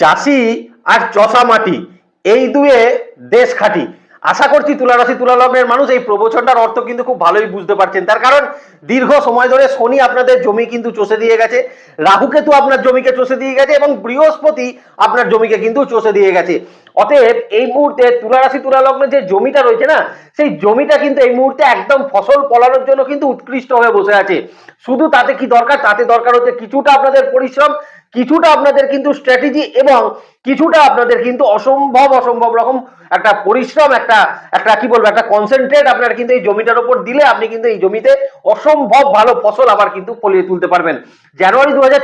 চাষি আর চষা মাটি, এই দুয়ে দেশ খাটি। আশা করছি তুলারাশি তুলা লগ্নের মানুষ এই প্রবচনটার অর্থ কিন্তু খুব ভালোই বুঝতে পারছেন। তার কারণ দীর্ঘ সময় ধরে শনি আপনাদের জমি কিন্তু চষে দিয়ে গেছে রাহুকেতু আপনার জমিকে চষে দিয়ে গেছে এবং বৃহস্পতি আপনার জমিকে কিন্তু চষে দিয়ে গেছে। অতএব এই মুহূর্তে তুলারাশি তুলা লগ্নের যে জমিটা রয়েছে না, সেই জমিটা কিন্তু এই মুহূর্তে একদম ফসল ফলানোর জন্য কিন্তু উৎকৃষ্ট হয়ে বসে আছে। শুধু তাতে কি দরকার? তাতে দরকার হচ্ছে কিছুটা আপনাদের পরিশ্রম কিছুটা আপনাদের কিন্তু স্ট্র্যাটেজি এবং কিছুটা আপনাদের কিন্তু অসম্ভব অসম্ভব রকম একটা পরিশ্রম, একটা একটা কি বলব, একটা কনসেন্ট্রেট আপনার কিন্তু এই জমিটার উপর দিলে আপনি কিন্তু এই জমিতে অসম্ভব ভালো ফসল আবার কিন্তু ফলিয়ে তুলতে পারবেন। জানুয়ারি দু হাজার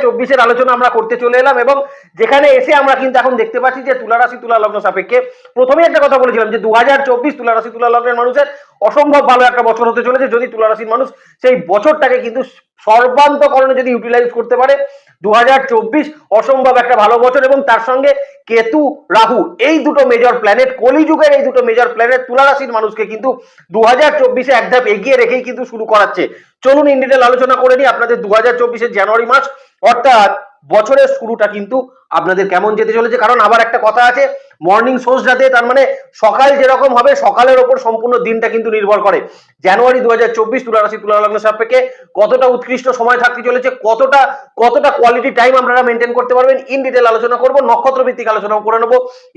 আলোচনা আমরা করতে চলে এলাম এবং যেখানে এসে আমরা কিন্তু এখন দেখতে পাচ্ছি যে তুলারাশি তুলা লগ্ন সাপেক্ষে প্রথমেই একটা কথা বলেছিলাম যে দু হাজার চব্বিশ তুলারাশি তুলা লগ্নের মানুষের অসম্ভব ভালো একটা বছর হতে চলেছে। যদি তুলারাশির মানুষ সেই বছরটাকে কিন্তু সর্বান্তকরণে যদি ইউটিলাইজ করতে পারে দু হাজার চব্বিশ অসম্ভব একটা ভালো বছর এবং তার সঙ্গে কেতু, রাহু এই দুটো মেজর প্ল্যানেট কলিযুগের এই দুটো মেজর প্ল্যানেট তুলা রাশির মানুষকে কিন্তু দু হাজার চব্বিশে এক ধাপ এগিয়ে রেখেই কিন্তু শুরু করাচ্ছে। চলুন ইন ডিটেল আলোচনা করে নিই আপনাদের দু হাজার চব্বিশের জানুয়ারি মাস। অর্থাৎ বছরের শুরুটা কিন্তু আপনাদের কেমন যেতে চলেছে? কারণ আবার একটা কথা আছে মর্নিং সোর্স যাতে তার মানে সকাল যেরকম হবে, সকালের ওপর সম্পূর্ণ দিনটা কিন্তু নির্ভর করে। জানুয়ারি দু হাজার চব্বিশ তুলা রাশি তুলা লগ্ন সাপেক্ষে কতটা উৎকৃষ্ট সময় থাকতে চলেছে, কতটা কতটা কোয়ালিটি টাইম আপনারা মেনটেন করতে পারবেন ইন ডিটেল আলোচনা করব, নক্ষত্র ভিত্তিক আলোচনা করে নেব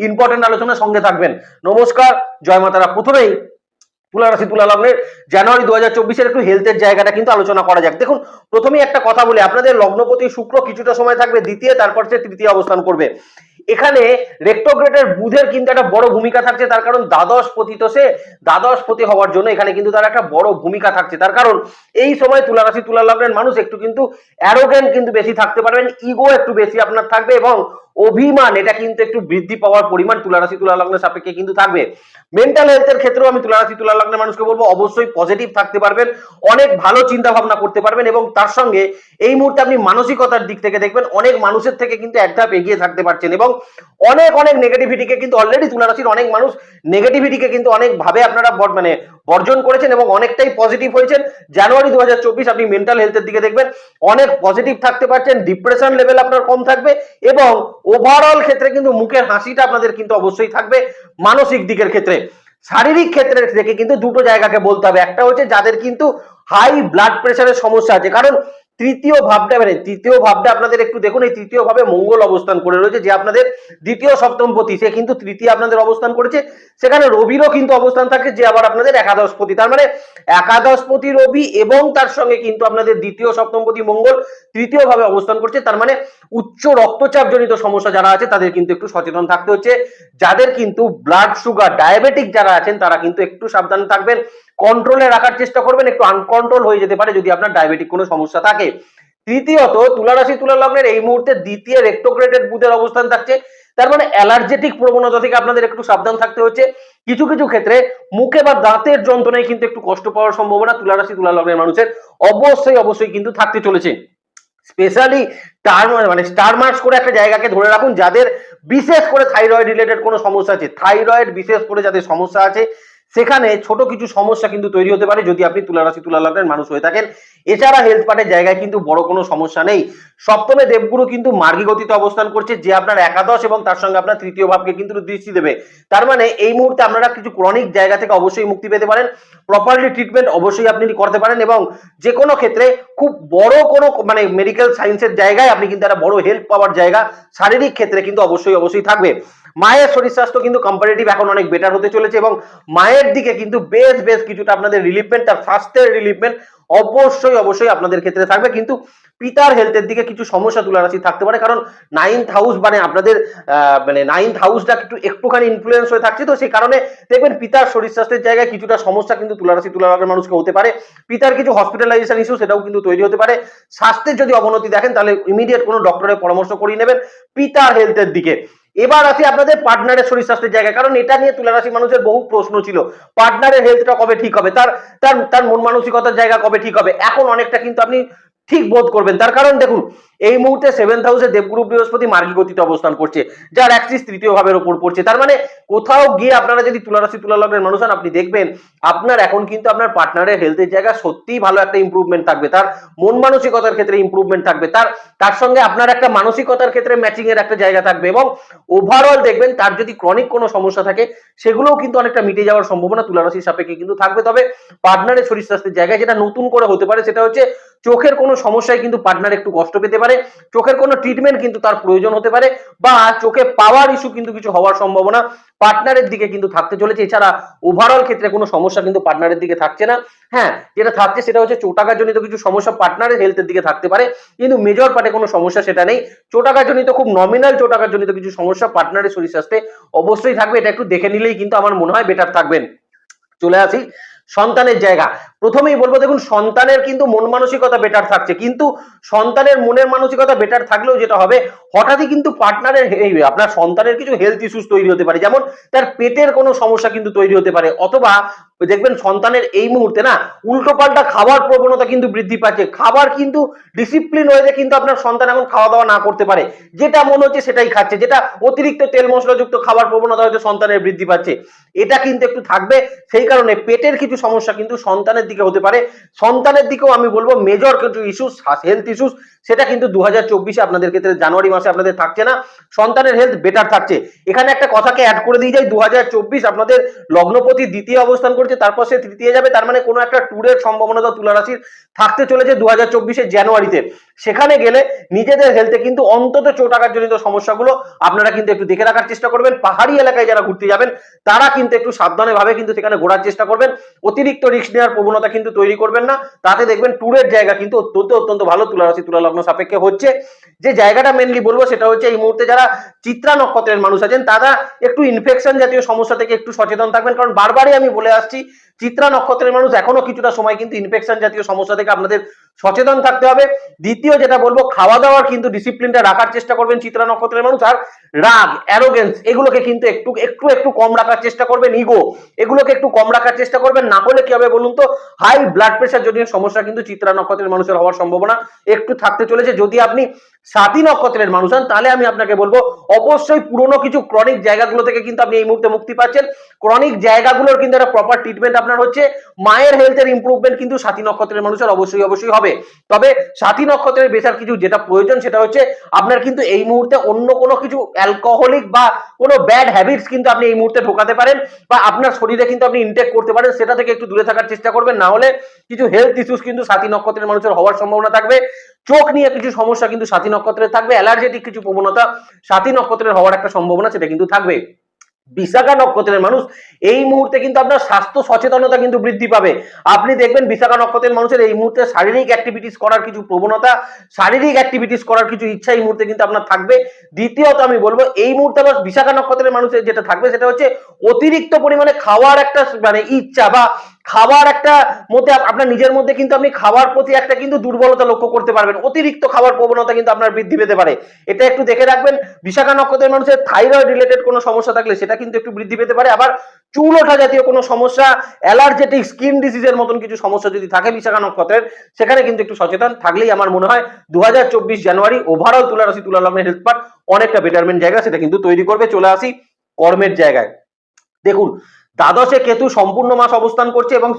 ইম্পর্টেন্ট আলোচনার সঙ্গে থাকবেন। নমস্কার, জয় মাতারা। প্রথমেই তুলা রাশি তুলা লগ্নের জানুয়ারি দু হাজার চব্বিশের একটু হেলথের জায়গাটা কিন্তু আলোচনা করা যাক। দেখুন, প্রথমেই একটা কথা বলি, আপনাদের লগ্নপতি শুক্র কিছুটা সময় থাকবে, দ্বিতীয়, তারপর সে তৃতীয় অবস্থান করবে। এখানে রেক্টোগ্রেটের বুধের কিন্তু একটা বড় ভূমিকা থাকছে, তার কারণ দ্বাদশ পতিত সে দ্বাদশ পতি হওয়ার জন্য এখানে কিন্তু তার একটা বড় ভূমিকা থাকছে। তার কারণ এই সময় তুলারাশি, তুলা লগ্নের মানুষ একটু কিন্তু অ্যারোগেন কিন্তু বেশি থাকতে পারবেন ইগো একটু বেশি আপনার থাকবে এবং অভিমান, এটা কিন্তু একটু বৃদ্ধি পাওয়ার পরিমাণ তুলারাশি, তুলা লগ্নের সাপেক্ষে কিন্তু থাকবে। মেন্টাল হেলথের ক্ষেত্রেও আমি তুলারাশি তুলা লগ্নের মানুষকে বলব, অবশ্যই পজিটিভ থাকতে পারবেন। অনেক ভালো চিন্তা ভাবনা করতে পারবেন এবং তার সঙ্গে এই মুহূর্তে আপনি মানসিকতার দিক থেকে দেখবেন, অনেক মানুষের থেকে কিন্তু এক ধাপ এগিয়ে থাকতে পারছেন এবং অনেক অনেক নেগেটিভিটিকে কিন্তু অলরেডি তুলারাশির অনেক মানুষ নেগেটিভিটিকে কিন্তু অনেক ভাবে আপনারা মানে বর্জন করেছেন এবং অনেকটাই পজিটিভ হয়েছেন। জানুয়ারি দু হাজার চব্বিশ আপনি মেন্টাল হেলথের দিকে দেখবেন, অনেক পজিটিভ থাকতে পারছেন ডিপ্রেশন লেভেল আপনার কম থাকবে এবং ওভারঅল ক্ষেত্রে কিন্তু মুখের হাসিটা আপনাদের কিন্তু অবশ্যই থাকবে। মানসিক দিকের ক্ষেত্রে শারীরিক ক্ষেত্রে থেকে কিন্তু দুটো জায়গাকে বলতে হবে। একটা হচ্ছে যাদের কিন্তু হাই ব্লাড প্রেশারের সমস্যা আছে। কারণ তৃতীয় ভাবটা মানে তৃতীয় ভাবটা আপনাদের একটু দেখুন, এই তৃতীয় ভাবে মঙ্গল অবস্থান করে রয়েছে, যে আপনাদের দ্বিতীয় সপ্তমপতি সে কিন্তু তৃতীয় আপনাদের অবস্থান করেছে, সেখানে রবিরও কিন্তু অবস্থান থাকে, যে আবার আপনাদের একাদশপতি তার মানে একাদশপতি রবি এবং তার সঙ্গে কিন্তু আপনাদের দ্বিতীয় সপ্তমপতি মঙ্গল তৃতীয় ভাবে অবস্থান করছে, তার মানে উচ্চ রক্তচাপ জনিত সমস্যা যারা আছে, তাদের কিন্তু একটু সচেতন থাকতে হচ্ছে, যাদের কিন্তু ব্লাড সুগার ডায়াবেটিক যারা আছেন, তারা কিন্তু একটু সাবধান থাকবেন কন্ট্রোলে রাখার চেষ্টা করবেন, একটু আনকন্ট্রোল হয়ে যেতে পারে যদি আপনার ডায়াবেটিক কোনো সমস্যা থাকে। তৃতীয়ত, তুলারাশি তুলা লগ্নের এই মুহূর্তে দ্বিতীয় রেক্টোগ্রেটেড বুধের অবস্থান থাকছে। তার মানে অ্যালার্জেটিক প্রবণতা থেকে আপনাদের একটু সাবধান থাকতে হচ্ছে। কিছু কিছু ক্ষেত্রে মুখে বা দাঁতের যন্ত্রণায় কিন্তু একটু কষ্ট পাওয়ার সম্ভাবনা তুলারাশি তুলা লগ্নের মানুষের অবশ্যই অবশ্যই কিন্তু থাকতে চলেছে। স্পেশালি স্টার মানে স্টার মার্কস করে একটা জায়গাকে ধরে রাখুন, যাদের বিশেষ করে থাইরয়েড রিলেটেড কোনো সমস্যা আছে। থাইরয়েড বিশেষ করে যাদের সমস্যা আছে সেখানে ছোট কিছু সমস্যা কিন্তু তৈরি হতে পারে যদি আপনি তুলারাশি তুলা লগ্নের মানুষ হয়ে থাকেন। এছাড়া হেলথ পার্টের জায়গায় কিন্তু বড় কোনো সমস্যা নেই। সপ্তমে দেবগুরু কিন্তু মার্গী গতিতে অবস্থান করছে, যে আপনার একাদশ এবং তার সঙ্গে আপনার তৃতীয় ভাবকে কিন্তু দৃষ্টি দেবে। তার মানে এই মুহূর্তে আপনারা কিছু ক্রনিক জায়গা থেকে অবশ্যই মুক্তি পেতে পারেন। প্রপারলি ট্রিটমেন্ট অবশ্যই আপনি করতে পারেন এবং যে কোনো ক্ষেত্রে খুব বড় কোনো মানে মেডিকেল সায়েন্সের জায়গায় আপনি কিন্তু একটা বড় হেল্প পাওয়ার জায়গা শারীরিক ক্ষেত্রে কিন্তু অবশ্যই অবশ্যই থাকবে। মায়ের শরীর স্বাস্থ্য কিন্তু কম্পারেটিভ এখন অনেক বেটার হতে চলেছে এবং মায়ের দিকে কিন্তু বেশ বেশ কিছুটা আপনাদের রিলিফমেন্ট তার স্বাস্থ্যের রিলিফমেন্ট অবশ্যই অবশ্যই আপনাদের ক্ষেত্রে থাকবে। কিন্তু পিতার হেলথের দিকে কিছু সমস্যা তুলা রাশি থাকতে পারে, কারণ নাইন্থ হাউস মানে আপনাদের মানে নাইন্থ হাউসটা একটু, একটুখানি ইনফ্লুয়েন্স হয়ে থাকছে। তো সেই কারণে দেখবেন পিতার শরীর স্বাস্থ্যের জায়গায় কিছুটা সমস্যা কিন্তু তুলা রাশি তুলা লগ্নের মানুষকে হতে পারে। পিতার কিছু হসপিটালাইজেশন ইস্যু সেটাও কিন্তু তৈরি হতে পারে। স্বাস্থ্যের যদি অবনতি দেখেন তাহলে ইমিডিয়েট কোনো ডক্টরের পরামর্শ করিয়ে নেবেন। পিতার হেলথের দিকে। এবার আসি আপনাদের পার্টনারের শরীর স্বাস্থ্যের জায়গায়, কারণ এটা নিয়ে তুলারাশি মানুষের বহু প্রশ্ন ছিল। পার্টনারের হেলথটা কবে ঠিক হবে? তার তার তার মন মানসিকতার জায়গা কবে ঠিক হবে? এখন অনেকটা কিন্তু আপনি ঠিক বোধ করবেন। তার কারণ দেখুন এই মুহূর্তে সেভেন্থ হাউসে দেবগুরু বৃহস্পতি মার্গী গতিতে অবস্থান করছে, যার অ্যাক্সিস তৃতীয় ভাবের ওপর পড়ছে। তার মানে কোথাও গিয়ে আপনারা যদি তুলা রাশি তুলা লগ্নের মানুষ হন, আপনি দেখবেন আপনার এখন কিন্তু আপনার পার্টনারের হেলথের জায়গা সত্যিই ভালো একটা ইমপ্রুভমেন্ট থাকবে। তার মন মানসিকতার ক্ষেত্রে ইমপ্রুভমেন্ট থাকবে। তার তার সঙ্গে আপনার একটা মানসিকতার ক্ষেত্রে ম্যাচিং এর একটা জায়গা থাকবে এবং ওভারঅল দেখবেন তার যদি ক্রনিক কোনো সমস্যা থাকে, সেগুলোও কিন্তু অনেকটা মিটে যাওয়ার সম্ভাবনা তুলা রাশির সাপেক্ষে কিন্তু থাকবে। তবে পার্টনারের শরীর স্বাস্থ্যের জায়গায় যেটা নতুন করে হতে পারে, সেটা হচ্ছে চোখের কোনো সমস্যায় কিন্তু পার্টনার একটু কষ্ট পেতে পারে। চোখের কোনো ট্রিটমেন্ট কিন্তু তার প্রয়োজন হতে পারে বা চোখে পাওয়ার ইস্যু কিন্তু কিছু হওয়ার সম্ভাবনা পার্টনারের দিকে কিন্তু থাকতে চলেছে। এছাড়া ওভারঅল ক্ষেত্রে কোনো সমস্যা কিন্তু পার্টনারের দিকে থাকছে না। হ্যাঁ যেটা থাকছে সেটা হচ্ছে চোটাকাজনিত কিছু সমস্যা পার্টনারের হেলথের দিকে থাকতে পারে, কিন্তু মেজর পার্টে কোনো সমস্যা সেটা নেই। চোটাকাজনিত খুব নমিনাল চোটাকাজনিত কিছু সমস্যা পার্টনারের শরীর স্বাস্থ্যে অবশ্যই থাকবে। এটা একটু দেখে নিলেই কিন্তু আমার মনে হয় বেটার থাকবেন। চলে আসি। সন্তানের জায়গা। প্রথমেই বলব, দেখুন, সন্তানের কিন্তু মন মানসিকতা বেটার থাকছে। কিন্তু সন্তানের মনের মানসিকতা বেটার থাকলেও যেটা হবে, হঠাৎই কিন্তু পার্টনারের আপনার সন্তানের কিছু হেলথ ইস্যুস তৈরি হতে পারে। যেমন, তার পেটের কোনো সমস্যা কিন্তু তৈরি হতে পারে। অথবা, দেখবেন, সন্তানের এই মুহূর্তে না উল্টো পাল্টা খাবার প্রবণতা কিন্তু বৃদ্ধি পাচ্ছে। খাবার কিন্তু ডিসিপ্লিন ওয়েতে কিন্তু আপনার সন্তান এখন খাওয়া দাওয়া না করতে পারে। যেটা মনে হচ্ছে সেটাই খাচ্ছে। যেটা অতিরিক্ত তেল মশলাযুক্ত খাবার প্রবণতা হয়তো সন্তানের বৃদ্ধি পাচ্ছে। এটা কিন্তু একটু থাকবে। সেই কারণে পেটের কিছু সমস্যা কিন্তু সন্তানের দিকে হতে পারে। সন্তানের দিকেও আমি বলব মেজর কিছু ইস্যুস হেলথ ইস্যুস সেটা কিন্তু দু হাজার চব্বিশে আপনাদের ক্ষেত্রে জানুয়ারি মাসে আপনাদের থাকছে না। সন্তানের হেলথ বেটার থাকছে। এখানে একটা কথাকে অ্যাড করে দিয়ে যাই দু হাজার চব্বিশ আপনাদের লগ্নপতি দ্বিতীয় অবস্থান করছে, তারপর সে তৃতীয় যাবে, তার মানে কোনো একটা ট্যুরের সম্ভাবনা তো তুলা থাকতে চলেছে দু হাজার জানুয়ারিতে। সেখানে গেলে নিজেদের হেলথে কিন্তু অন্তত চোটাকারজনিত সমস্যাগুলো আপনারা কিন্তু একটু দেখে রাখার চেষ্টা করবেন। পাহাড়ি এলাকায় যারা ঘুরতে যাবেন, তারা কিন্তু একটু সাবধানে ভাবে কিন্তু সেখানে ঘোরার চেষ্টা করবেন। অতিরিক্ত রিস্ক নেওয়ার প্রবণতা কিন্তু তৈরি করবেন না। তাতে দেখবেন ট্যুরের জায়গা কিন্তু অত্যন্ত অত্যন্ত ভালো তুলা রাশি তুলা লগ্ন সাপেক্ষে হচ্ছে। যে জায়গাটা মেনলি বলব সেটা হচ্ছে এই মুহূর্তে যারা চিত্রা নক্ষত্রের মানুষ আছেন, তারা একটু ইনফেকশন জাতীয় সমস্যা থেকে একটু সচেতন থাকবেন। কারণ বারবারই আমি বলে আসছি, চিত্রা নক্ষত্রের মানুষ এখনও কিছুটা সময় কিন্তু ইনফেকশন জাতীয় সমস্যা থেকে আপনাদের সচেতন থাকতে হবে। দ্বিতীয় যেটা বলব খাওয়া দাওয়ার কিন্তু ডিসিপ্লিনটা রাখার চেষ্টা করবেন চিত্রা নক্ষত্রের মানুষ। আর রাগ অ্যারোগেন্স এগুলোকে কিন্তু একটু একটু একটু কম রাখার চেষ্টা করবেন। ইগো এগুলোকে একটু কম রাখার চেষ্টা করবেন। না হলে কি হবে বলুন তো? হাই ব্লাড প্রেশার জনিত সমস্যা কিন্তু চিত্রা নক্ষত্রের মানুষের হওয়ার সম্ভাবনা একটু থাকতে চলেছে। যদি আপনি সাতী নক্ষত্রের মানুষ হন, তাহলে আমি আপনাকে বলব, অবশ্যই পুরনো কিছু ক্রনিক জায়গাগুলো থেকে কিন্তু আপনি এই মুহূর্তে মুক্তি পাচ্ছেন। ক্রনিক জায়গাগুলোর কিন্তু একটা প্রপার ট্রিটমেন্ট আপনার হচ্ছে, মায়ের হেলথের ইমপ্রুভমেন্ট কিন্তু সাথী নক্ষত্রের মানুষের অবশ্যই অবশ্যই হবে। তবে সাথী নক্ষত্রের বেশার কিছু যেটা প্রয়োজন, সেটা হচ্ছে আপনার কিন্তু এই মুহূর্তে অন্য কোনো কিছু অ্যালকোহলিক বা কোনো ব্যাড হ্যাবিটস কিন্তু আপনি এই মুহূর্তে ঢোকাতে পারেন বা আপনার শরীরে কিন্তু আপনি ইনটেক করতে পারেন, সেটা থেকে একটু দূরে থাকার চেষ্টা করবেন। না হলে কিছু হেলথ ইস্যুস কিন্তু সাথী নক্ষত্রের মানুষের হওয়ার সম্ভাবনা থাকবে। চোখ নিয়ে কিছু সমস্যা কিন্তু সাথী নক্ষত্রের থাকবে। অ্যালার্জেটিক কিছু প্রবণতা সাথী নক্ষত্রের হওয়ার একটা সম্ভাবনা সেটা কিন্তু থাকবে। বিশাখা নক্ষত্রের মানুষ এই মুহূর্তে কিন্তু আপনার স্বাস্থ্য সচেতনতা কিন্তু বৃদ্ধি পাবে। আপনি দেখবেন বিশাখা নক্ষত্রের মানুষের এই মুহূর্তে শারীরিক অ্যাক্টিভিটিস করার কিছু প্রবণতা, শারীরিক অ্যাক্টিভিটিস করার কিছু ইচ্ছা এই মুহূর্তে কিন্তু আপনার থাকবে। দ্বিতীয়ত আমি বলব, এই মুহূর্তে আবার বিশাখা নক্ষত্রের মানুষের যেটা থাকবে সেটা হচ্ছে অতিরিক্ত পরিমাণে খাওয়ার একটা মানে ইচ্ছা বা খাবার একটা মধ্যে আপনার নিজের মধ্যে কিন্তু আপনি খাবার প্রতি একটা কিন্তু দুর্বলতা লক্ষ্য করতে পারবেন। অতিরিক্ত খাবার প্রবণতা কিন্তু আপনার বৃদ্ধি পেতে পারে। এটা একটু দেখে রাখবেন, বিশাখা নক্ষত্রের মানুষের থাইরয়েড রিলেটেড কোনো সমস্যা থাকলে সেটা কিন্তু একটু বৃদ্ধি পেতে পারে। আবার চুল ওঠা জাতীয় কোনো সমস্যা অ্যালার্জেটিক স্কিন ডিজিজের মতন কিছু সমস্যা যদি থাকে বিশাখা নক্ষত্রের, সেখানে কিন্তু একটু সচেতন থাকলেই আমার মনে হয় দু হাজার চব্বিশ জানুয়ারি ওভারঅল তুলা রাশি তুলা হেলথ পার্ট অনেকটা বেটারমেন্ট জায়গা সেটা কিন্তু তৈরি করবে। চলে আসি কর্মের জায়গায়। দেখুন দ্বাদশে কেতু সম্পূর্ণ মাস অবস্থান করছে এবং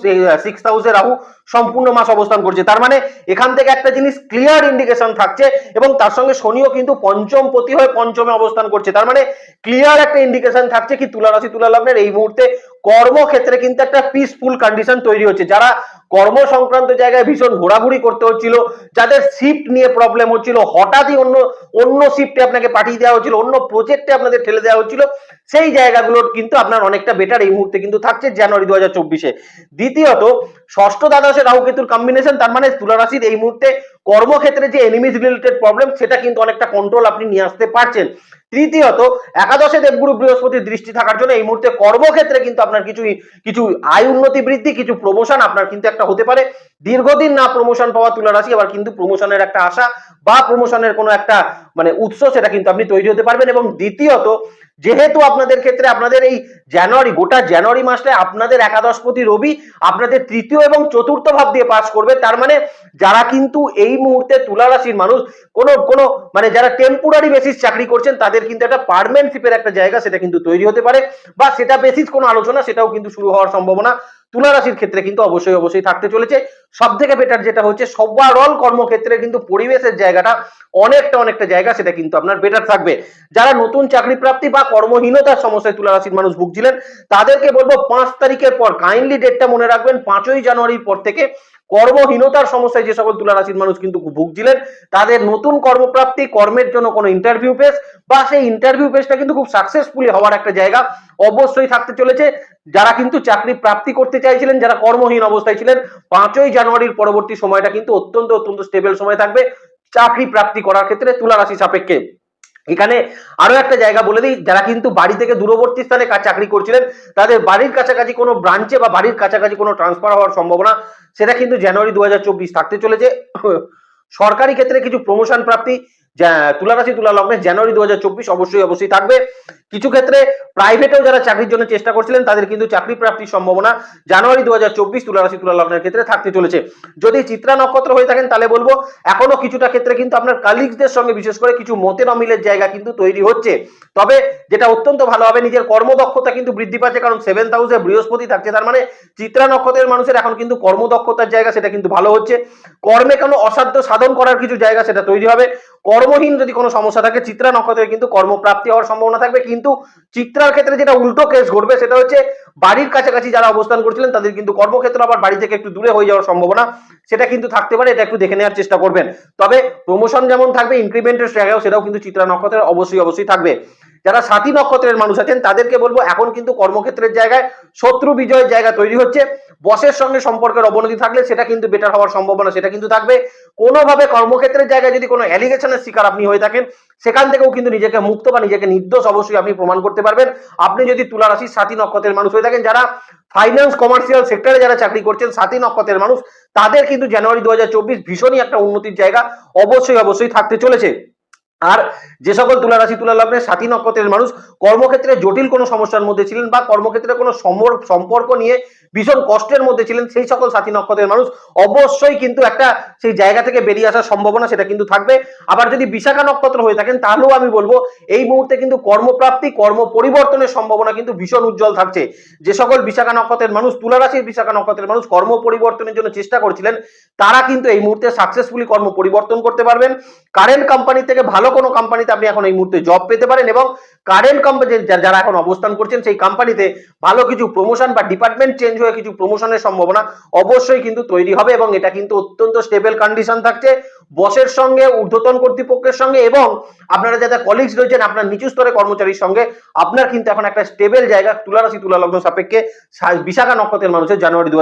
সিক্স হাউসে রাহু সম্পূর্ণ মাস অবস্থান করছে। তার মানে এখান থেকে একটা জিনিস ক্লিয়ার ইন্ডিকেশন থাকছে এবং তার সঙ্গে শনিও কিন্তু পঞ্চম পতি হয়ে পঞ্চমে অবস্থান করছে। তার মানে ক্লিয়ার একটা ইন্ডিকেশন থাকছে কি তুলা রাশি তুলা লগ্নের এই মুহূর্তে কর্মক্ষেত্রে কিন্তু একটা পিসফুল কন্ডিশন তৈরি হচ্ছে। যারা কর্ম সংক্রান্ত জায়গায় ভীষণ ঘোরাঘুরি করতে হচ্ছিল, যাদের শিফট নিয়ে প্রবলেম হচ্ছিল, হঠাৎই অন্য অন্য শিফটে আপনাকে পাঠিয়ে দেওয়া হচ্ছিল, অন্য প্রজেক্টে আপনাদের ঠেলে দেওয়া হচ্ছিল, সেই জায়গাগুলোর কিন্তু আপনার অনেকটা বেটার এই মুহূর্তে কিন্তু থাকছে জানুয়ারি দু হাজার চব্বিশে। দ্বিতীয়ত, ষষ্ঠ দ্বাদশে রাহু কেতুর কম্বিনেশন তার মানে তুলা রাশির এই মুহূর্তে কর্মক্ষেত্রে যে এনিমিজ রিলেটেড প্রবলেম সেটা কিন্তু অনেকটা কন্ট্রোল আপনি নিয়ে আসতে পারছেন। তৃতীয়ত, একাদশে দেবগুরু বৃহস্পতির দৃষ্টি থাকার জন্য এই মুহূর্তে কর্মক্ষেত্রে কিন্তু আপনার কিছু কিছু আয় উন্নতি বৃদ্ধি, কিছু প্রমোশন আপনার কিন্তু একটা হতে পারে। দীর্ঘদিন না প্রমোশন পাওয়া তুলা রাশি আবার কিন্তু প্রমোশনের একটা আশা বা প্রমোশনের কোনো একটা মানে উৎস, সেটা কিন্তু আপনি তৈরি হতে পারবেন। এবং দ্বিতীয়ত যেহেতু আপনাদের ক্ষেত্রে আপনাদের এই জানুয়ারি, গোটা জানুয়ারি মাসটা আপনাদের একাদশপতি রবি আপনাদের তৃতীয় এবং চতুর্থ ভাব দিয়ে পাস করবে, তার মানে যারা কিন্তু এই মুহূর্তে তুলা রাশির মানুষ, কোন কোন মানে যারা টেম্পোরারি বেসিস চাকরি করছেন, তাদের কিন্তু একটা পার্মানেন্টশিপের একটা জায়গা সেটা কিন্তু তৈরি হতে পারে বা সেটা বেসিস কোনো আলোচনা, সেটাও কিন্তু শুরু হওয়ার সম্ভাবনা তুলা রাশির ক্ষেত্রে কিন্তু অবশ্যই অবশ্যই থাকতে চলেছে। সব থেকে বেটার যেটা হচ্ছে ওভারঅল কর্মক্ষেত্রে কিন্তু পরিবেশের জায়গাটা অনেকটা অনেকটা জায়গা, সেটা কিন্তু আপনার বেটার থাকবে। যারা নতুন চাকরি প্রাপ্তি বা কর্মহীনতার সমস্যায় তুলা রাশির মানুষ ভুগছিলেন, তাদেরকে বলব পাঁচ তারিখের পর কাইন্ডলি ডেটটা মনে রাখবেন, পাঁচই জানুয়ারির পর থেকে কর্মহীনতার সমস্যায় যে সকল তুলা রাশির মানুষ কিন্তু ভুগছিলেন, তাদের নতুন কর্মপ্রাপ্তি, কর্মের জন্য কোনো ইন্টারভিউ পেস বা সেই ইন্টারভিউ পেসটা কিন্তু খুব সাকসেসফুলি হওয়ার একটা জায়গা অবশ্যই থাকতে চলেছে। যারা কিন্তু চাকরি প্রাপ্তি করতে চাইছিলেন, যারা কর্মহীন অবস্থায় ছিলেন, পাঁচই জানুয়ারির পরবর্তী সময়টা কিন্তু অত্যন্ত অত্যন্ত স্টেবল সময় থাকবে। চাকরি প্রাপ্তি করার ক্ষেত্রে তুলা রাশি সাপেক্ষে। এখানে আরও একটা জায়গা বলে দিই, যারা কিন্তু বাড়ি থেকে দূরবর্তী স্থানে চাকরি করছিলেন, তাদের বাড়ির কাছাকাছি কোনো ব্রাঞ্চে বা বাড়ির কাছাকাছি কোনো ট্রান্সফার হওয়ার সম্ভাবনা, সেটা কিন্তু জানুয়ারি দু হাজার চব্বিশ থাকতে চলেছে। সরকারি ক্ষেত্রে কিছু প্রমোশন প্রাপ্তি তুলা রাশি তুলা লগ্নে জানুয়ারি দু হাজার চব্বিশ অবশ্যই অবশ্যই থাকবে। কিছু ক্ষেত্রে প্রাইভেটেও যারা চাকরির জন্য চেষ্টা করছিলেন, তাদের কিন্তু চাকরি প্রাপ্তির সম্ভাবনা জানুয়ারি দুহাজার চব্বিশ তুলা রাশি তুলা লগ্নের ক্ষেত্রে থাকতে চলেছে। যদি চিত্রা নক্ষত্র হয়ে থাকেন, তাহলে বলব, এখনও কিছুটা ক্ষেত্রে কিন্তু আপনার কালিগসদের সঙ্গে, বিশেষ করে কিছু মতের অমিলের জায়গা কিন্তু তৈরি হচ্ছে। তবে যেটা অত্যন্ত ভালো হবে, নিজের কর্মদক্ষতা কিন্তু বৃদ্ধি পাচ্ছে, কারণ সেভেন্থ হাউসে বৃহস্পতি থাকছে, তার মানে চিত্রা নক্ষত্রের মানুষের এখন কিন্তু কর্মদক্ষতার জায়গা সেটা কিন্তু ভালো হচ্ছে। কর্মে কোনো অসাধ্য সাধন করার কিছু জায়গা সেটা তৈরি হবে। কর্মহীন যদি কোনো সমস্যা থাকে, চিত্রা নক্ষত্রের কিন্তু কর্মপ্রাপ্তি হওয়ার সম্ভাবনা থাকবে। কিন্তু চিত্রার ক্ষেত্রে যেটা উল্টো কেস ঘটবে, সেটা হচ্ছে বাড়ির কাছাকাছি যারা অবস্থান করছিলেন, তাদের কিন্তু কর্মক্ষেত্র আবার বাড়ি থেকে একটু দূরে হয়ে যাওয়ার সম্ভাবনা, সেটা কিন্তু থাকতে পারে, এটা একটু দেখে নেওয়ার চেষ্টা করবেন। তবে প্রমোশন যেমন থাকবে ইনক্রিমেন্টের জায়গাও সেটাও কিন্তু চিত্রা নক্ষত্রের অবশ্যই অবশ্যই থাকবে। যারা সাথী নক্ষত্রের মানুষ আছেন, তাদেরকে বলব, এখন কিন্তু কর্মক্ষেত্রের জায়গায় শত্রু বিজয়ের জায়গা তৈরি হচ্ছে। বসের সঙ্গে সম্পর্কের অবনতি থাকলে সেটা কিন্তু বেটার হওয়ার সম্ভাবনা, সেটা কিন্তু থাকবে। কোনোভাবে কর্মক্ষেত্রের জায়গায় যদি কোনো অ্যালিগেশনের শিকার আপনি হয়ে থাকেন, সেখান থেকেও কিন্তু নিজেকে মুক্ত বা নিজেকে নির্দোষ অবশ্যই আপনি প্রমাণ করতে পারবেন। আপনি যদি তুলা রাশির সাথী নক্ষত্রের মানুষ হয়ে থাকেন, যারা ফাইন্যান্স কমার্শিয়াল সেক্টরে যারা চাকরি করছেন সাথী নক্ষত্রের মানুষ, তাদের কিন্তু জানুয়ারি দু হাজার চব্বিশ ভীষণই একটা উন্নতির জায়গা অবশ্যই অবশ্যই থাকতে চলেছে। আর যে সকল তুলা রাশি তুলা লগ্নের সাথী নক্ষত্রের মানুষ কর্মক্ষেত্রে জটিল কোনো সমস্যার মধ্যে ছিলেন বা কর্মক্ষেত্রে কোনো সম্পর্ক নিয়ে ভীষণ কষ্টের মধ্যে ছিলেন সেই সকল সাথী নক্ষত্রের মানুষ। অবশ্যই কিন্তু একটা সেই জায়গা থেকে বেরিয়ে আসার সম্ভাবনা সেটা কিন্তু থাকবে। আবার যদি বিশাখা নক্ষত্র হয়ে থাকেন, তাহলেও আমি বলব, এই মুহূর্তে কিন্তু কর্মপ্রাপ্তি, কর্ম পরিবর্তনের সম্ভাবনা কিন্তু ভীষণ উজ্জ্বল থাকছে। যে সকল বিশাখা নক্ষত্রের মানুষ তুলা রাশির বিশাখা নক্ষত্রের মানুষ কর্ম পরিবর্তনের জন্য চেষ্টা করছিলেন, তারা কিন্তু এই মুহূর্তে সাকসেসফুলি কর্ম পরিবর্তন করতে পারবেন। কারেন্ট কোম্পানি থেকে ভালো কোনো কোম্পানিতে আপনি এখন এই মুহূর্তে জব পেতে পারেন এবং কারেন্ট কোম্পানি যারা এখন অবস্থান করছেন, সেই কোম্পানিতে ভালো কিছু প্রমোশন বা ডিপার্টমেন্ট চেঞ্জ হয়ে কিছু প্রমোশনের সম্ভাবনা অবশ্যই কিন্তু তৈরি হবে এবং এটা কিন্তু অত্যন্ত স্টেবল কন্ডিশন থাকছে। বসের সঙ্গে, ঊর্ধ্বতন কর্তৃপক্ষের সঙ্গে এবং আপনারা যারা কলিগস রয়েছেন, আপনার নিচু স্তরে কর্মচারীর সঙ্গে, আপনার কিন্তু এখন একটা স্টেবল জায়গা তুলা রাশি তুলা লগ্ন সাপেক্ষে বিশাখা নক্ষত্রের মানুষের জানুয়ারি দু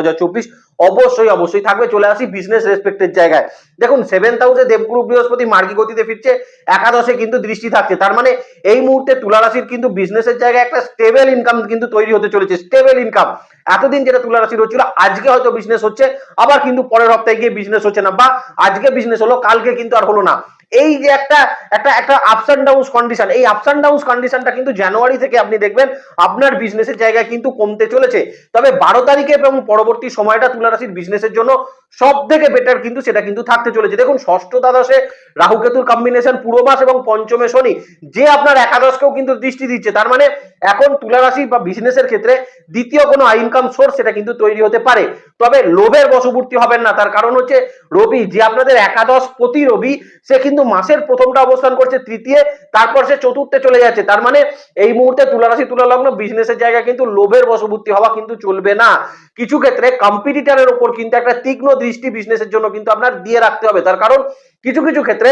অবশ্যই অবশ্যই থাকবে। চলে আসি বিজনেস রেসপেক্টের জায়গায়। দেখুন সেভেন্থ হাউসে দেবগুরু বৃহস্পতি মার্গী গতিতে ফিরছে, একাদশে কিন্তু দৃষ্টি থাকছে। তার মানে এই মুহূর্তে তুলা রাশির কিন্তু বিজনেসের জায়গায় একটা স্টেবল ইনকাম কিন্তু তৈরি হতে চলেছে। স্টেবল ইনকাম এতদিন যেটা তুলা রাশি হচ্ছিল আজকে হয়তো বিজনেস হচ্ছে, আবার কিন্তু পরের সপ্তাহে গিয়ে বিজনেস হচ্ছে না, বা আজকে বিজনেস হলো, কালকে কিন্তু আর হলো না। এই যে একটা একটা একটা আপস অ্যান্ড ডাউন কন্ডিশন এই আপস অ্যান্ড ডাউন কন্ডিশনটা কিন্তু জানুয়ারি থেকে আপনি দেখবেন আপনার বিজনেসের জায়গায় কিন্তু কমতে চলেছে। তবে বারো তারিখে এবং পরবর্তী সময়টা তুলা রাশির বিজনেসের জন্য সব থেকে বেটার কিন্তু সেটা কিন্তু থাকতে চলেছে। দেখুন, ষষ্ঠ দ্বাদশে রাহু কেতুর কম্বিনেশন পুরো মাস এবং পঞ্চমে শনি, যে আপনার একাদশকেও কিন্তু দৃষ্টি দিচ্ছে। তার মানে এখন তুলা রাশি বা বিজনেসের ক্ষেত্রে দ্বিতীয় কোনো ইনকাম সোর্স সেটা কিন্তু তৈরি হতে পারে। তবে লোভের বশবর্তী হবেন না। তার কারণ হচ্ছে রবি, যে আপনাদের একাদশ প্রতি রবি, সে কিন্তু মাসের প্রথমটা অবস্থান করছে তৃতীয়, তারপর সে চতুর্থে চলে যাচ্ছে। তার মানে এই মুহূর্তে তুলা রাশি তুলা লগ্ন বিজনেসের জায়গায় কিন্তু লোভের বশবর্তী হওয়া কিন্তু চলবে না। কিছু ক্ষেত্রে কম্পিটিটারের উপর কিন্তু একটা তীক্ষ্ণ দৃষ্টি বিজনেসের জন্য কিন্তু আপনার দিয়ে রাখতে হবে। তার কারণ কিছু কিছু ক্ষেত্রে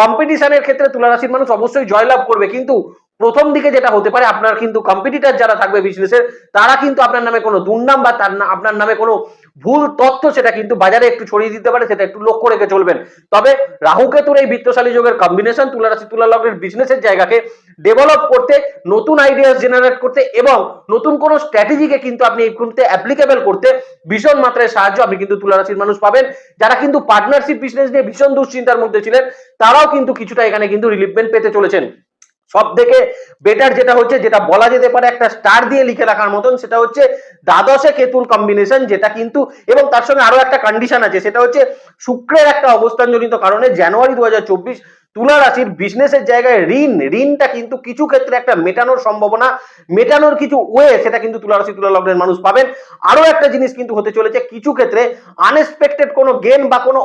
কম্পিটিশনের ক্ষেত্রে তুলা রাশির মানুষ অবশ্যই জয়লাভ করবে। কিন্তু প্রথম দিকে যেটা হতে পারে, আপনার কিন্তু কম্পিটিটর যারা থাকবে বিজনেসের তারা কিন্তু আপনার নামে কোনো দুর্নাম বা তার আপনার নামে কোনো ভুল তথ্য সেটা কিন্তু বাজারে একটু ছড়িয়ে দিতে পারে, সেটা একটু লক্ষ্য রেখে চলবেন। তবে রাহু কেতুর এই বিত্তশালী যোগের কম্বিনেশন তুলা রাশি, তুলা লগ্নের বিজনেসের জায়গাকে ডেভেলপ করতে, নতুন আইডিয়াস জেনারেট করতে এবং নতুন কোনো স্ট্র্যাটেজিকে কিন্তু আপনি এই মুহূর্তে অ্যাপ্লিকেবল করতে ভীষণ মাত্রায় সাহায্য আপনি কিন্তু তুলা রাশির মানুষ পাবেন। যারা কিন্তু পার্টনারশিপ বিজনেস নিয়ে ভীষণ দুশ্চিন্তার মধ্যে ছিলেন, তারাও কিন্তু কিছুটা এখানে কিন্তু রিলিফমেন্ট পেতে চলেছেন। সব থেকে বেটার যেটা হচ্ছে, যেটা বলা যেতে পারে একটা স্টার দিয়ে লিখে রাখার মতন, সেটা হচ্ছে দ্বাদশে কেতুর কম্বিনেশন যেটা কিন্তু, এবং তার সঙ্গে আরও একটা কন্ডিশন আছে, সেটা হচ্ছে শুক্রের একটা অবস্থানজনিত কারণে জানুয়ারি দু তুলা রাশির বিজনেসের জায়গায় ঋণ, ঋণটা কিন্তু কিছু ক্ষেত্রে একটা মেটানোর সম্ভাবনা, মেটানোর কিছু ওয়ে সেটা কিন্তু তুলা রাশি, তুলা লগ্নের মানুষ পাবেন। আরও একটা জিনিস কিন্তু হতে চলেছে, কিছু ক্ষেত্রে আনএক্সপেক্টেড কোনো গেন বা কোনো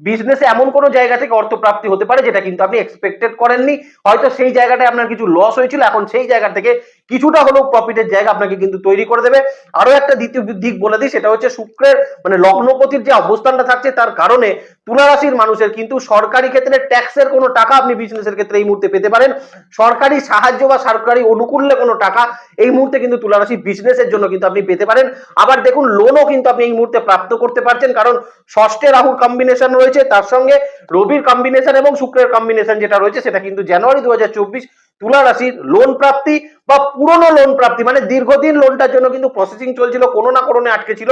বিজনেসে এমন কোনো জায়গা থেকে অর্থ প্রাপ্তি হতে পারে যেটা কিন্তু আপনি এক্সপেক্টেড করেননি। হয়তো সেই জায়গাটায় আপনার কিছু লস হয়েছিল, এখন সেই জায়গা থেকে কিছুটা হলেও প্রফিটের জায়গা আপনাকে কিন্তু তৈরি করে দেবে। আরও একটা দ্বিতীয় দিক বলে দিই, সেটা হচ্ছে শুক্রের মানে লগ্নপতির যে অবস্থানটা থাকছে, তার কারণে তুলা রাশির মানুষের কিন্তু সরকারি ক্ষেত্রে ট্যাক্সের কোনো টাকা আপনি বিজনেসের ক্ষেত্রে এই মুহূর্তে পেতে পারেন। সরকারি সাহায্য বা সরকারি অনুকূল্যে কোনো টাকা এই মুহূর্তে কিন্তু তুলা রাশি বিজনেসের জন্য কিন্তু আপনি পেতে পারেন। আবার দেখুন লোনও কিন্তু আপনি এই মুহূর্তে প্রাপ্ত করতে পারছেন, কারণ ষষ্ঠে রাহুর কম্বিনেশন রয়েছে। তার সঙ্গে রবির কম্বিনেশন এবং শুক্রের কম্বিনেশন যেটা রয়েছে, সেটা কিন্তু জানুয়ারি দু তুলা রাশির লোন প্রাপ্তি বা পুরনো লোন প্রাপ্তি মানে দীর্ঘদিন লোনটার জন্য কিন্তু প্রসেসিং চলছিল, কোনো না কোনো আটকে ছিল।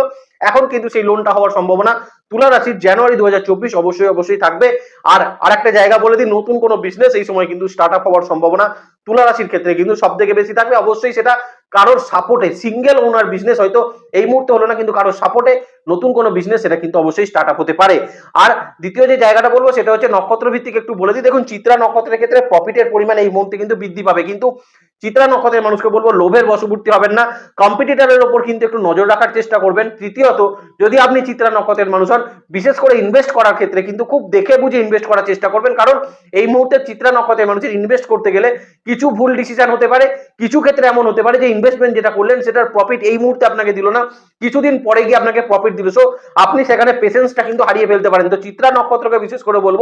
এখন কিন্তু সেই লোনটা হওয়ার সম্ভাবনা তুলা রাশির জানুয়ারি দু হাজার চব্বিশ অবশ্যই অবশ্যই থাকবে। আর আরেকটা জায়গা বলে দিই, নতুন কোনো বিজনেস এই সময় কিন্তু স্টার্ট আপ হওয়ার সম্ভাবনা তুলা রাশির ক্ষেত্রে কিন্তু সব থেকে বেশি থাকবে। অবশ্যই সেটা কারোর সাপোর্টে সিঙ্গেল ওনার বিজনেস হয়তো এই মুহূর্তে হলো না, কিন্তু কারোর সাপোর্টে নতুন কোনো বিজনেস সেটা কিন্তু অবশ্যই স্টার্ট আপ হতে পারে। আর দ্বিতীয় যে জায়গাটা বলব, সেটা হচ্ছে নক্ষত্র ভিত্তিক একটু বলে দিই। দেখুন, চিত্রা নক্ষত্রের ক্ষেত্রে প্রফিটের পরিমাণ এই মুহূর্তে কিন্তু বৃদ্ধি পাবে। কিন্তু চিত্রা নক্ষত্রের মানুষকে বলব, লোভের বশবর্তী হবেন না। কম্পিটিটরের ওপর কিন্তু একটু নজর রাখার চেষ্টা করবেন। তৃতীয়ত, যদি আপনি চিত্রা নক্ষত্রের মানুষ হন, বিশেষ করে ইনভেস্ট করার ক্ষেত্রে কিন্তু খুব দেখে বুঝে ইনভেস্ট করার চেষ্টা করবেন। কারণ এই মুহূর্তে চিত্রা নক্ষত্রের মানুষের ইনভেস্ট করতে গেলে কিছু ভুল ডিসিশন হতে পারে। কিছু ক্ষেত্রে এমন হতে পারে যে ইনভেস্টমেন্ট যেটা করলেন, সেটার প্রফিট এই মুহূর্তে আপনাকে দিল না। কিছুদিন পরে গিয়ে আপনাকে প্রফিট দিল। সো আপনি সেখানে পেশেন্সটা কিন্তু হারিয়ে ফেলতে পারেন। তো চিত্রা নক্ষত্রকে বিশেষ করে বলব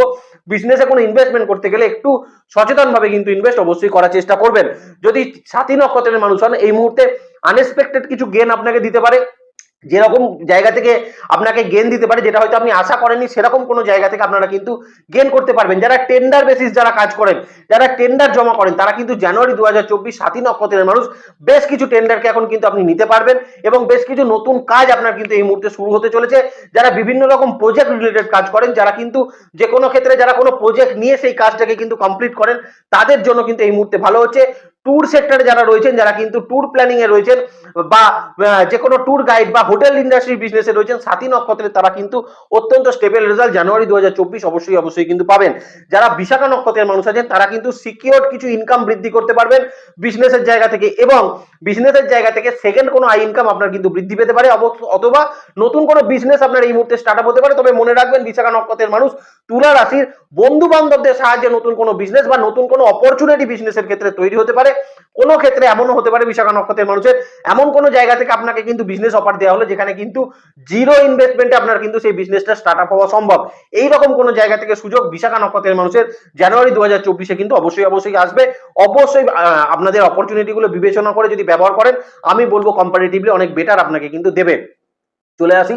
বিজনেসে কোনো ইনভেস্টমেন্ট করতে গেলে একটু সচেতন ভাবে কিন্তু ইনভেস্ট অবশ্যই করার চেষ্টা করবেন। যদি সাথী নক্ষত্রের মানুষ হন, এই মুহূর্তে আনএক্সপেক্টেড কিছু গেন আপনাকে দিতে পারে। যেরকম জায়গা থেকে আপনাকে গেন দিতে পারে, যেটা হয়তো আপনি আশা করেননি, সেরকম কোনো জায়গা থেকে আপনারা কিন্তু গেন করতে পারবেন। যারা টেন্ডার বেসিস যারা কাজ করেন, যারা টেন্ডার জমা করেন, তারা কিন্তু জানুয়ারি দু হাজার চব্বিশ সাতই নক্ষত্রের মানুষ বেশ কিছু টেন্ডারকে এখন কিন্তু আপনি নিতে পারবেন এবং বেশ কিছু নতুন কাজ আপনার কিন্তু এই মুহূর্তে শুরু হতে চলেছে। যারা বিভিন্ন রকম প্রজেক্ট রিলেটেড কাজ করেন, যারা কিন্তু যে কোনো ক্ষেত্রে, যারা কোনো প্রজেক্ট নিয়ে সেই কাজটাকে কিন্তু কমপ্লিট করেন, তাদের জন্য কিন্তু এই মুহূর্তে ভালো হচ্ছে। ট্যুর সেক্টরে যারা রয়েছেন যারা কিন্তু ট্যুর প্ল্যানিং এ রয়েছেন বা যে কোনো ট্যুর গাইড বা হোটেল ইন্ডাস্ট্রি বিজনেসে রয়েছেন সাথী নক্ষত্রে তারা কিন্তু অত্যন্ত স্টেবল রেজাল্ট জানুয়ারি দু অবশ্যই অবশ্যই কিন্তু পাবেন। যারা বিশাখা নক্ষত্রের মানুষ আছেন, তারা কিন্তু সিকিওর কিছু ইনকাম বৃদ্ধি করতে পারবেন বিজনেসের জায়গা থেকে এবং বিজনেসের জায়গা থেকে সেকেন্ড কোনো আই ইনকাম আপনার কিন্তু বৃদ্ধি পেতে পারে অথবা নতুন কোনো বিজনেস আপনার এই মুহূর্তে স্টার্ট আপ হতে পারে। তবে মনে রাখবেন, বিশাখা নক্ষত্রের মানুষ তুলা রাশির বন্ধু বান্ধবদের সাহায্যে নতুন কোনো বিজনেস বা নতুন কোনো অপরচুনিটি বিজনেসের ক্ষেত্রে তৈরি হতে পারে। কোনো ক্ষেত্রে এমনও হতে পারে বিশাখা নক্ষত্রের মানুষের এমন কোনো জায়গা থেকে আপনাকে কিন্তু বিজনেস অফার দেওয়া হলো, যেখানে কিন্তু জিরো ইনভেস্টমেন্টে আপনার কিন্তু সেই বিজনেসটা স্টার্ট আপ হওয়া সম্ভব। এই রকম কোনো জায়গা থেকে সুযোগ বিশাখা নক্ষত্রের মানুষের জানুয়ারি দু হাজার চব্বিশে কিন্তু অবশ্যই অবশ্যই আসবে। অবশ্যই আপনাদের অপরচুনিটি গুলো বিবেচনা করে যদি ব্যবহার করেন, আমি বলব কম্পারেটিভলি অনেক বেটার আপনাকে কিন্তু দেবে। চলে আসি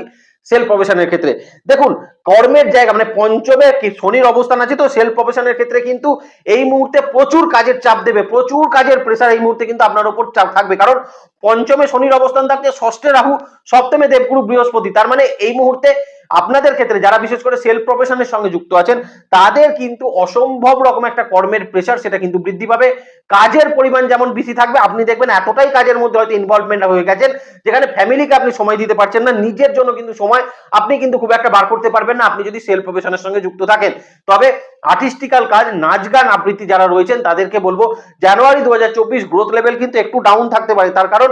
সেলফ প্রফেশনের ক্ষেত্রে। দেখুন, কর্মের জায়গা মানে পঞ্চমে শনির অবস্থান আছে তো সেলফ প্রফেশনের ক্ষেত্রে কিন্তু এই মুহূর্তে প্রচুর কাজের চাপ দেবে, প্রচুর কাজের প্রেশার এই মুহূর্তে কিন্তু আপনার উপর চাপ থাকবে। কারণ পঞ্চমে শনির অবস্থান থাকতে ষষ্ঠে রাহু, সপ্তমে দেবগুরু বৃহস্পতি, তার মানে এই মুহূর্তে আপনাদের ক্ষেত্রে যারা বিশেষ করে সেলফ প্রফেশনের সঙ্গে যুক্ত আছেন, তাদের কিন্তু অসম্ভব রকম একটা কর্মের প্রেসার সেটা কিন্তু বৃদ্ধি পাবে। কাজের পরিমাণ যেমন বেশি থাকবে, আপনি দেখবেন এতটাই কাজের মধ্যে হয়তো ইনভলভমেন্ট হয়ে গেছেন, যেখানে ফ্যামিলিকে আপনি সময় দিতে পারছেন না, নিজের জন্য কিন্তু সময় আপনি কিন্তু খুব একটা বার করতে পারবেন না, আপনি যদি সেলফ প্রফেশনের সঙ্গে যুক্ত থাকেন। তবে আর্টিস্টিক্যাল কাজ, নাচ গান আবৃত্তি যারা রয়েছেন, তাদেরকে বলব জানুয়ারি দু হাজার চব্বিশ গ্রোথ লেভেল কিন্তু একটু ডাউন থাকতে পারে। তার কারণ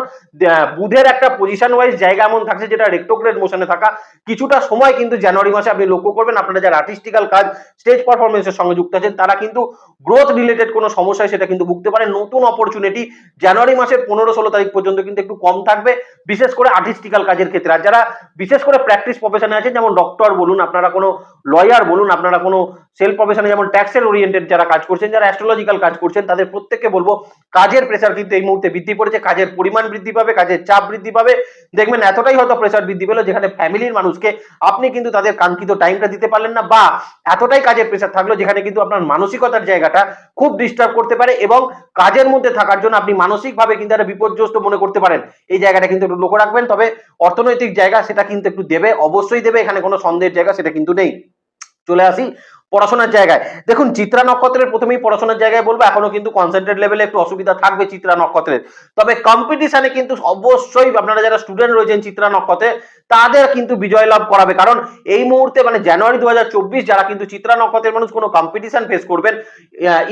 বুধের একটা পজিশন ওয়াইজ জায়গা এমন থাকছে যেটা রেক্টোগ্রেড মোশনে থাকা, কিছুটা সময় কিন্তু জানুয়ারি মাসে আপনি লক্ষ্য করবেন আপনারা যারা আর্টিস্টিক্যাল কাজ স্টেজ পারফরমেন্সের সঙ্গে যুক্ত আছেন, তারা কিন্তু গ্রোথ রিলেটেড কোনো সমস্যায় সেটা কিন্তু ভুগতে পারে। নতুন অপরচুনিটি জানুয়ারি মাসের পনেরো ষোলো তারিখ পর্যন্ত কিন্তু একটু কম থাকবে, বিশেষ করে আর্টিস্টিক্যাল কাজের ক্ষেত্রে। আর যারা বিশেষ করে প্র্যাকটিস প্রফেশনে আছেন, যেমন ডক্টর বলুন, আপনারা কোনো লয়ার বলুন, আপনারা কোনো সেল প্রফেশনে যেমন ট্যাক্সের ওরিয়েন্টেড যারা কাজ করছেন, যারা অ্যাস্ট্রোলজিক্যাল কাজ করছেন, তাদের প্রত্যেককে বলব, কাজের প্রেসার কিন্তু এই মুহূর্তে বৃদ্ধি পড়েছে। কাজের পরিমাণ বৃদ্ধি পাবে, কাজের চাপ বৃদ্ধি পাবে। দেখবেন এতটাই হয়তো প্রেসার বৃদ্ধি পেল, যেখানে ফ্যামিলির মানুষকে আপনি কিন্তু তাদের কাঙ্ক্ষিত টাইমটা দিতে পারলেন না বা এতটাই কাজের প্রেশার থাকল যেখানে কিন্তু আপনার মানসিকতার জায়গাটা খুব ডিস্টার্ব করতে পারে এবং কাজের মধ্যে থাকার জন্য আপনি মানসিকভাবে কিন্তু একটা বিপর্যস্ত মনে করতে পারেন। এই জায়গাটা কিন্তু একটু লক্ষ্য রাখবেন, তবে অর্থনৈতিক জায়গা সেটা কিন্তু একটু দেবে, অবশ্যই দেবে, এখানে কোনো সন্দেহের জায়গা সেটা কিন্তু নেই। চলে আসি পড়াশোনার জায়গায়। দেখুন, চিত্রা নক্ষত্রের প্রথমেই পড়াশোনার জায়গায় বলব, এখনও কিন্তু কনসেন্ট্রেট লেভেলে একটু অসুবিধা থাকবে চিত্রা নক্ষত্রের। তবে কম্পিটিশনে কিন্তু অবশ্যই আপনারা যারা স্টুডেন্ট রয়েছেন চিত্রা নক্ষত্রে, তাদের কিন্তু বিজয় লাভ করাবে। কারণ এই মুহূর্তে মানে জানুয়ারি দু হাজার চব্বিশ যারা কিন্তু চিত্রা নক্ষত্রের মানুষ কোনো কম্পিটিশন ফেস করবেন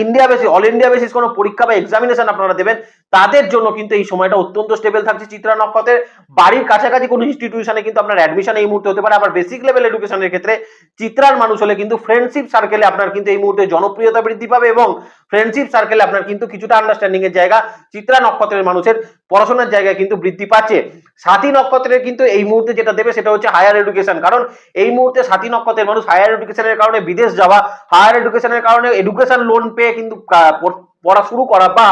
India basis all India basis কোনো পরীক্ষা বা এক্সামিনেশন আপনারা দেবেন তাদের জন্য কিন্তু এই সময়টা অত্যন্ত স্টেবল থাকছে চিত্রা নক্ষত্রের। বাড়ির কাছাকাছি কোনো ইনস্টিটিউশনে কিন্তু আপনার অ্যাডমিশন এই মুহূর্তে হতে পারে। আবার বেসিক লেভেল এডুকেশনের ক্ষেত্রে চিত্রার মানুষ হলে কিন্তু ফ্রেন্ডশিপ সার্কেলে আপনার কিন্তু এই মুহূর্তে জনপ্রিয়তা বৃদ্ধি পাবে এবং ফ্রেন্ডশিপ সার্কেলে আপনার কিন্তু কিছুটা আন্ডারস্ট্যান্ডিং এর জায়গা চিত্রা নক্ষত্রের মানুষের পড়াশোনার জায়গায় কিন্তু বৃদ্ধি পাচ্ছে। সাথী নক্ষত্রের কিন্তু এই মুহূর্তে যেটা দেবে সেটা হচ্ছে হায়ার এডুকেশন কারণ এই মুহূর্তে সাথী নক্ষত্রের মানুষ হায়ার এডুকেশনের কারণে বিদেশ যাওয়া হায়ার এডুকেশনের কারণে এডুকেশন লোন পেয়ে কিন্তু পড়া শুরু করা বা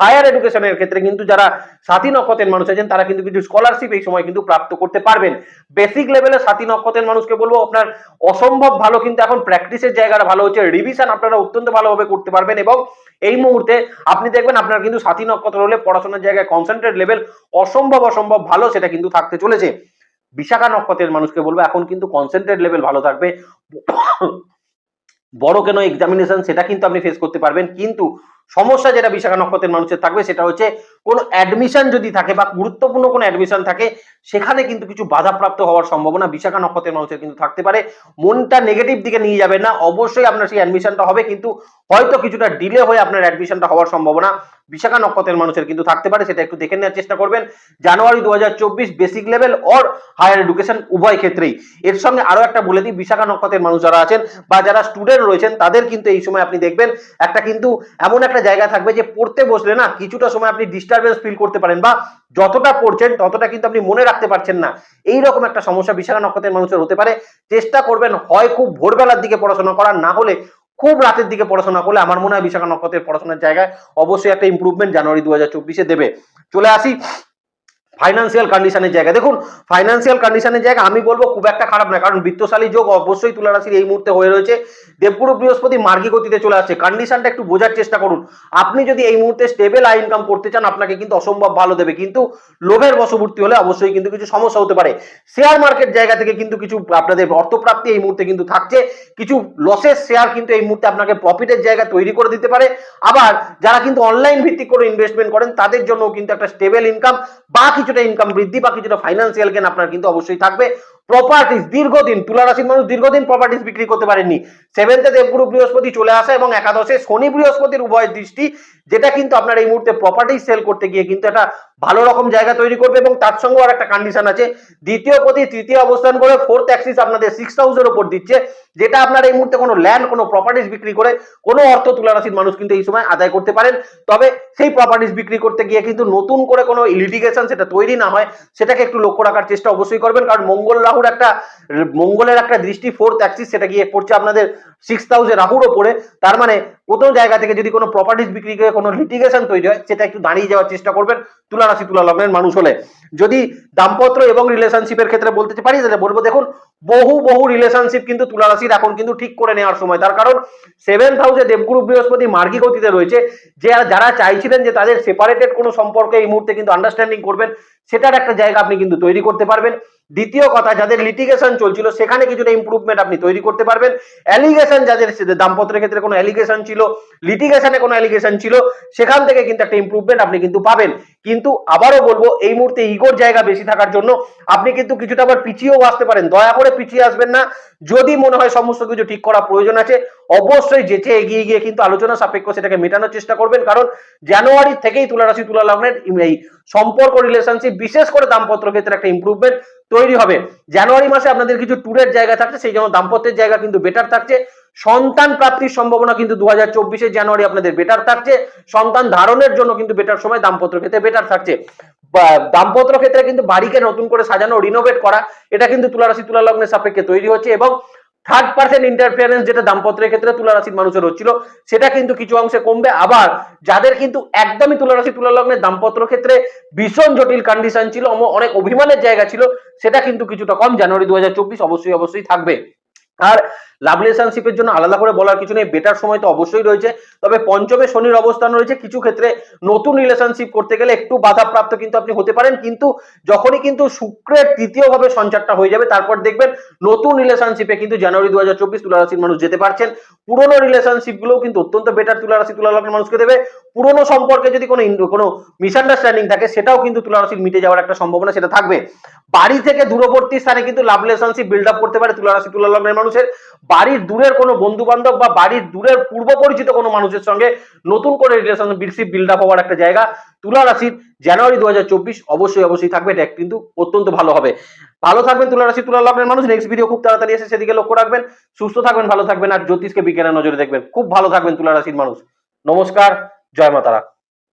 হায়ার এডুকেশনের ক্ষেত্রে কিন্তু যারা সাথী নক্ষত্রের মানুষ আছেন, তারা কিন্তু কিছু স্কলারশিপ এই সময় কিন্তু প্রাপ্ত করতে পারবেন। বেসিক লেভেলে সাথী নক্ষত্রের মানুষকে বলব, আপনার অসম্ভব ভালো কিন্তু এখন প্র্যাকটিসের জায়গাটা ভালো হচ্ছে রিভিশন আপনারা অত্যন্ত ভালোভাবে করতে পারবেন এবং এই মুহূর্তে আপনি দেখবেন আপনার কিন্তু সাথী নক্ষত্র হলে পড়াশোনার জায়গায় কনসেন্ট্রেট লেভেল অসম্ভব অসম্ভব ভালো সেটা কিন্তু থাকতে চলেছে। বিশাখা নক্ষত্রের মানুষকে বলব, এখন কিন্তু কনসেন্ট্রেট লেভেল ভালো থাকবে। বড় কেন এক্সামিনেশন সেটা কিন্তু আপনি ফেস করতে পারবেন, কিন্তু সমস্যা যেটা বিশাখা নক্ষত্রের মানুষের থাকবে সেটা হচ্ছে কোনো অ্যাডমিশন যদি থাকে বা গুরুত্বপূর্ণ কোনো অ্যাডমিশন থাকে, সেখানে কিন্তু কিছু বাধাপ্রাপ্ত হওয়ার সম্ভাবনা বিশাখা নক্ষত্রের মানুষের কিন্তু থাকতে পারে। মনটা নেগেটিভ দিকে নিয়ে যাবে না, অবশ্যই আপনার সেই অ্যাডমিশনটা হবে, কিন্তু হয়তো কিছুটা ডিলে হয়ে আপনার অ্যাডমিশনটা হওয়ার সম্ভাবনা বিশাখা নক্ষত্রের মানুষের কিন্তু থাকতে পারে, সেটা একটু দেখে নেওয়ার চেষ্টা করবেন। জানুয়ারি দু হাজার চব্বিশ basic level or higher education উভয় ক্ষেত্রেই। এর সঙ্গে আরও একটা বলে দিই, বিশাখা নক্ষত্রের মানুষ যারা আছেন বা যারা স্টুডেন্ট রয়েছেন, তাদের কিন্তু এই সময় আপনি দেখবেন, একটা কিন্তু এমন একটা জায়গা থাকবে যে পড়তে বসলে না কিছুটা সময় আপনি ডিস্টারবেন্স ফিল করতে পারেন বা যতটা পড়ছেন ততটা কিন্তু আপনি মনে রাখতে পারছেন না। এই রকম একটা সমস্যা বিশাখা নক্ষত্রের মানুষের হতে পারে। চেষ্টা করবেন হয় খুব ভোরবেলার দিকে পড়াশোনা করার, না হলে খুব রাতের দিকে পড়াশোনা করলে আমার মনে হয় বিশাখা নক্ষত্রের পড়াশোনার জায়গায় অবশ্যই একটা ইম্প্রুভমেন্ট জানুয়ারি দু হাজার দেবে। চলে আসি ফাইন্যান্সিয়াল কন্ডিশনের জায়গা দেখুন ফাইন্যান্সিয়াল কন্ডিশনের জায়গা আমি বলব খুব একটা খারাপ না কারণ বৃত্তশালী যোগ অবশ্যই তুলা রাশির এই মুহূর্তে হয়ে রয়েছে। দেবগুরু বৃহস্পতি মার্গী গতিতে চলে আসছে। কন্ডিশনটা একটু বোঝার চেষ্টা করুন। আপনি যদি এই মুহূর্তে স্টেবল আই ইনকাম করতে চান, আপনাকে কিন্তু অসম্ভব ভালো দেবে। কিন্তু লোভের বশবর্তী হলে অবশ্যই কিন্তু কিছু সমস্যা হতে পারে। শেয়ার মার্কেট জায়গা থেকে কিন্তু কিছু আপনাদের অর্থপ্রাপ্তি এই মুহূর্তে কিন্তু থাকছে। কিছু লসের শেয়ার কিন্তু এই মুহূর্তে আপনাকে প্রফিটের জায়গা তৈরি করে দিতে পারে। আবার যারা কিন্তু অনলাইন ভিত্তিক করে ইনভেস্টমেন্ট করেন, তাদের জন্য কিন্তু একটা স্টেবল ইনকাম বা কিছুটা ইনকাম বৃদ্ধি বা কিছুটা ফাইন্যান্সিয়াল গেন আপনার কিন্তু অবশ্যই থাকবে। প্রপার্টিস দীর্ঘদিন তুলা রাশির মানুষ দীর্ঘদিন প্রপার্টিস বিক্রি করতে পারেননি। সেভেন্থে দেবগুরু বৃহস্পতি চলে আসা এবং একাদশে শনি বৃহস্পতির উভয় দৃষ্টি, যেটা কিন্তু আপনার এই মুহূর্তে প্রপার্টি সেল করতে গিয়ে কিন্তু একটা ভালো রকম জায়গা তৈরি করবে এবং তার সঙ্গে আর একটা কন্ডিশন আছে। দ্বিতীয় প্রতি তৃতীয় অবস্থান করে ফোর্থ অ্যাক্সিস আপনাদের সিক্স হাউসের উপর দিচ্ছে, যেটা আপনার এই মুহূর্তে কোনো ল্যান্ড কোনো প্রপার্টিস বিক্রি করে কোনো অর্থ তুলা রাশির মানুষ কিন্তু এই সময় আদায় করতে পারেন। তবে সেই প্রপার্টিস বিক্রি করতে গিয়ে কিন্তু নতুন করে কোনো লিটিগেশন সেটা তৈরি না হয়, সেটাকে একটু লক্ষ্য রাখার চেষ্টা অবশ্যই করবেন, কারণ মঙ্গল রাহুর একটা মঙ্গলের একটা দৃষ্টি ফোর্থ অ্যাক্সিস সেটা গিয়ে পড়ছে আপনাদের সিক্স হাউসে রাহুর ওপরে। তার মানে কোন জায়গা থেকে যদি কোনো প্রপার্টিস বিক্রি করে, কোনো লিটিগেশন তৈরি হয়, সেটা একটু দাঁড়িয়ে যাওয়ার চেষ্টা করবেন। তুলা রাশি, তুলা লগ্নের মানুষ হলে। যদি দাম্পত্য এবং রিলেশনশিপের ক্ষেত্রে বলতে পারি, তাহলে বলব দেখুন, বহু বহু রিলেশনশিপ কিন্তু তুলা রাশির এখন কিন্তু ঠিক করে নেওয়ার সময়। তার কারণ সেভেন্থ হাউসে দেবগুরু বৃহস্পতি মার্গী গতিতে রয়েছে। যে যারা চাইছিলেন যে তাদের সেপারেটেড কোনো সম্পর্কে এই মুহূর্তে কিন্তু আন্ডারস্ট্যান্ডিং করবেন, সেটার একটা জায়গা আপনি কিন্তু তৈরি করতে পারবেন। দ্বিতীয় কথা, যাদের লিটিগেশন চলছিল, সেখানে কিছুটা ইম্প্রুভমেন্ট আপনি তৈরি করতে পারবেন। অ্যালিগেশন যাদের দাম্পত্যের ক্ষেত্রে কোনো অ্যালিগেশন ছিল লিটিগেশনে কোনো অ্যালিগেশন ছিল, সেখান থেকে কিন্তু একটা ইম্প্রুভমেন্ট আপনি কিন্তু পাবেন। কিন্তু আবারও বলব, এই মুহূর্তে ইগোর জায়গা বেশি থাকার জন্য আপনি কিন্তু কিছুটা আবার পিছিয়েও আসতে পারেন। দয়া করে পিছিয়ে আসবেন না। যদি মনে হয় সমস্ত কিছু ঠিক করা প্রয়োজন আছে, অবশ্যই যেচে এগিয়ে গিয়ে কিন্তু আলোচনা সাপেক্ষ সেটাকে মেটানোর চেষ্টা করবেন। কারণ জানুয়ারি থেকেই তুলা রাশি, তুলা লগ্নের এই সম্পর্ক রিলেশনশিপ বিশেষ করে দাম্পত্য ক্ষেত্রে একটা ইম্প্রুভমেন্ট তৈরি হবে। জানুয়ারি মাসে আপনাদের কিছু ট্যুরের জায়গা থাকছে, সেই জন্য দাম্পত্যের জায়গা কিন্তু বেটার থাকছে। সন্তান প্রাপ্তির সম্ভাবনা কিন্তু দু হাজার জানুয়ারি আপনাদের বেটার থাকছে। সন্তান ধারণের জন্য কিন্তু বেটার সময় দাম্পত্য ক্ষেত্রে বেটার থাকছে। দাম্পত্য ক্ষেত্রে কিন্তু বাড়িকে নতুন করে সাজানো রিনোভেট করা, এটা কিন্তু তুলা রাশি তুলা লগ্নের সাপেক্ষে তৈরি হচ্ছে এবং থার্ড পার্সেন্ট ইন্টারফিয়ারেন্স যেটা দাম্পত্যের ক্ষেত্রে তুলা রাশির মানুষের হচ্ছিল, সেটা কিন্তু কিছু অংশে কমবে। আবার যাদের কিন্তু একদমই তুলারাশি তুলা লগ্নের দাম্পত্য ক্ষেত্রে ভীষণ জটিল কন্ডিশন ছিল অনেক অভিমানের জায়গা ছিল, সেটা কিন্তু কিছুটা কম জানুয়ারি দু হাজার চব্বিশ অবশ্যই অবশ্যই থাকবে। আর লাভ রিলেশনশিপের জন্য আলাদা করে বলার কিছু নেই। বেটার সময় তো অবশ্যই রয়েছে। তবে পঞ্চমে শনির অবস্থান রয়েছে। কিছু ক্ষেত্রে নতুন রিলেশনশিপ করতে গেলে একটু বাধাপ্রাপ্ত কিন্তু আপনি হতে পারেন। কিন্তু যখনই কিন্তু শুক্রের তৃতীয় ভাবে সঞ্চারটা হয়ে যাবে, তারপর দেখবেন নতুন রিলেশনশিপে কিন্তু জানুয়ারি দু হাজার চব্বিশ তুলা রাশির মানুষ যেতে পারছেন। পুরোনো রিলেশনশিপ গুলোও কিন্তু অত্যন্ত বেটার তুলা রাশি তুলা লগ্নের মানুষকে দেবে। পুরোনো সম্পর্কে যদি কোনো কোনো মিসআন্ডারস্ট্যান্ডিং থাকে, সেটাও কিন্তু তুলা রাশির মিটে যাওয়ার একটা সম্ভাবনা সেটা থাকবে। বাড়ি থেকে দূরবর্তী স্থানে কিন্তু লাভ রিলেশনশিপ বিল্ড আপ করতে পারে তুলা রাশি তুলা লগ্নের মানুষের। বাড়ির দূরের কোনো বন্ধু বান্ধব বা বাড়ির দূরের পূর্ব পরিচিত কোনো মানুষের সঙ্গে নতুন করে রিলেশনশিপ বিল্ড আপ হওয়ার একটা জায়গা তুলা রাশির জানুয়ারি দু হাজার চব্বিশ অবশ্যই অবশ্যই থাকবে। এটা কিন্তু অত্যন্ত ভালো হবে। ভালো থাকবেন তুলা রাশি, তুলা লগ্নের মানুষ। নেক্সট ভিডিও খুব তাড়াতাড়ি এসে সেদিকে লক্ষ্য রাখবেন। সুস্থ থাকবেন, ভালো থাকবেন, আর জ্যোতিষকে বিজ্ঞানের নজরে দেখবেন। খুব ভালো থাকবেন তুলা রাশির মানুষ। নমস্কার, জয় মাতারা।